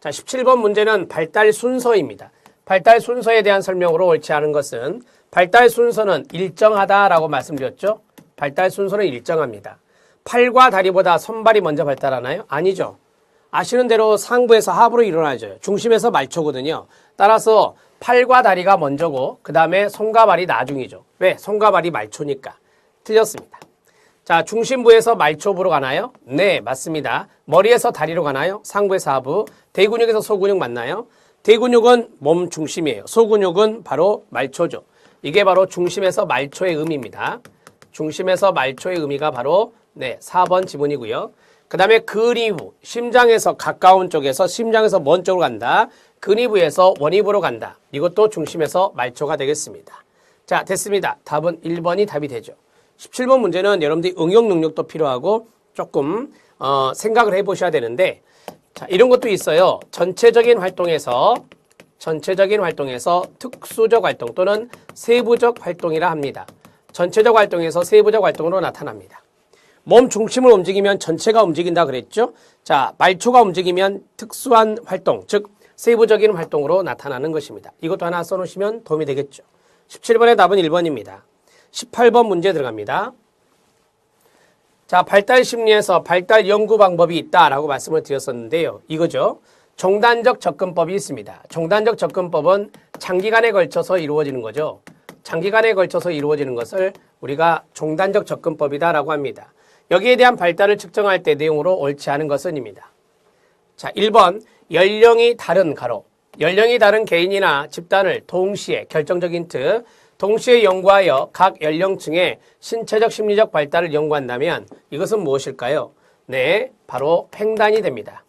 자, 17번 문제는 발달 순서입니다. 발달 순서에 대한 설명으로 옳지 않은 것은 발달 순서는 일정하다라고 말씀드렸죠. 발달 순서는 일정합니다. 팔과 다리보다 손발이 먼저 발달하나요? 아니죠. 아시는 대로 상부에서 하부로 일어나죠. 중심에서 말초거든요. 따라서 팔과 다리가 먼저고 그 다음에 손과 발이 나중이죠. 왜? 손과 발이 말초니까. 틀렸습니다. 자, 중심부에서 말초부로 가나요? 네, 맞습니다. 머리에서 다리로 가나요? 상부에서 하부. 대근육에서 소근육 맞나요? 대근육은 몸 중심이에요. 소근육은 바로 말초죠. 이게 바로 중심에서 말초의 의미입니다. 중심에서 말초의 의미가 바로 네, 4번 지문이고요. 그 다음에 근위부, 심장에서 가까운 쪽에서 심장에서 먼 쪽으로 간다. 근위부에서 원위부로 간다. 이것도 중심에서 말초가 되겠습니다. 자, 됐습니다. 답은 1번이 답이 되죠. 17번 문제는 여러분들이 응용 능력도 필요하고 조금 어, 생각을 해보셔야 되는데 자, 이런 것도 있어요. 전체적인 활동에서 전체적인 활동에서 특수적 활동 또는 세부적 활동이라 합니다. 전체적 활동에서 세부적 활동으로 나타납니다. 몸 중심을 움직이면 전체가 움직인다 그랬죠? 자, 말초가 움직이면 특수한 활동, 즉 세부적인 활동으로 나타나는 것입니다. 이것도 하나 써놓으시면 도움이 되겠죠. 17번의 답은 1번입니다. 18번 문제 들어갑니다. 자, 발달 심리에서 발달 연구 방법이 있다라고 말씀을 드렸었는데요. 이거죠. 종단적 접근법이 있습니다. 종단적 접근법은 장기간에 걸쳐서 이루어지는 거죠. 장기간에 걸쳐서 이루어지는 것을 우리가 종단적 접근법이다라고 합니다. 여기에 대한 발달을 측정할 때 내용으로 옳지 않은 것은입니다. 자, 1번 연령이 다른 가로 연령이 다른 개인이나 집단을 동시에 결정적인 힌트 동시에 연구하여 각 연령층의 신체적 심리적 발달을 연구한다면 이것은 무엇일까요? 네, 바로 횡단이 됩니다.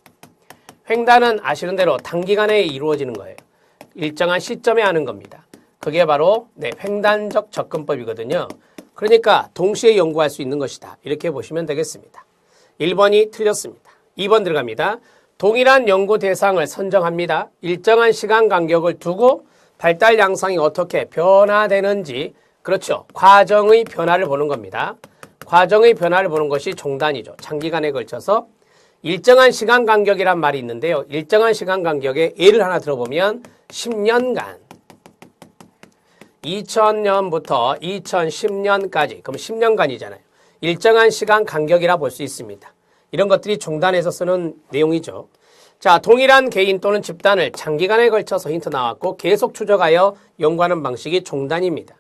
횡단은 아시는 대로 단기간에 이루어지는 거예요. 일정한 시점에 하는 겁니다. 그게 바로 네, 횡단적 접근법이거든요. 그러니까 동시에 연구할 수 있는 것이다. 이렇게 보시면 되겠습니다. 1번이 틀렸습니다. 2번 들어갑니다. 동일한 연구 대상을 선정합니다. 일정한 시간 간격을 두고 발달 양상이 어떻게 변화되는지 그렇죠. 과정의 변화를 보는 겁니다. 과정의 변화를 보는 것이 종단이죠. 장기간에 걸쳐서 일정한 시간 간격이란 말이 있는데요. 일정한 시간 간격에 예를 하나 들어보면 10년간 2000년부터 2010년까지 그럼 10년간이잖아요. 일정한 시간 간격이라 볼 수 있습니다. 이런 것들이 종단에서 쓰는 내용이죠. 자, 동일한 개인 또는 집단을 장기간에 걸쳐서 힌트 나왔고 계속 추적하여 연구하는 방식이 종단입니다.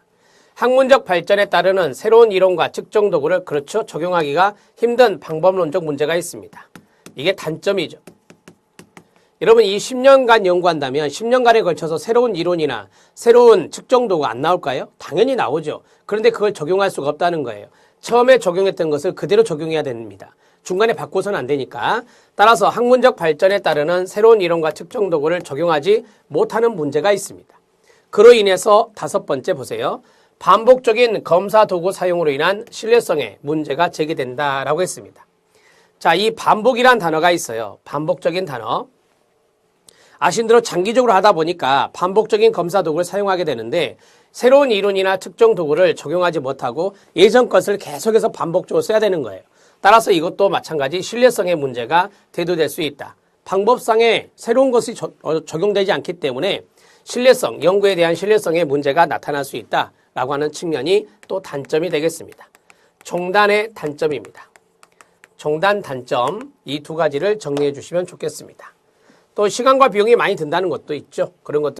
학문적 발전에 따르는 새로운 이론과 측정 도구를 그렇죠 적용하기가 힘든 방법론적 문제가 있습니다. 이게 단점이죠. 여러분 이 10년간 연구한다면 10년간에 걸쳐서 새로운 이론이나 새로운 측정 도구가 안 나올까요? 당연히 나오죠. 그런데 그걸 적용할 수가 없다는 거예요. 처음에 적용했던 것을 그대로 적용해야 됩니다. 중간에 바꿔서는 안 되니까. 따라서 학문적 발전에 따르는 새로운 이론과 측정 도구를 적용하지 못하는 문제가 있습니다. 그로 인해서 다섯 번째 보세요. 반복적인 검사 도구 사용으로 인한 신뢰성에 문제가 제기된다라고 했습니다. 자, 이 반복이란 단어가 있어요. 반복적인 단어. 아신 대로 장기적으로 하다 보니까 반복적인 검사 도구를 사용하게 되는데 새로운 이론이나 측정 도구를 적용하지 못하고 예전 것을 계속해서 반복적으로 써야 되는 거예요. 따라서 이것도 마찬가지 신뢰성의 문제가 대두될 수 있다. 방법상에 새로운 것이 저- 어, 적용되지 않기 때문에 신뢰성, 연구에 대한 신뢰성의 문제가 나타날 수 있다 라고 하는 측면이 또 단점이 되겠습니다. 종단의 단점입니다. 종단 단점 이 두 가지를 정리해 주시면 좋겠습니다. 또 시간과 비용이 많이 든다는 것도 있죠. 그런 것들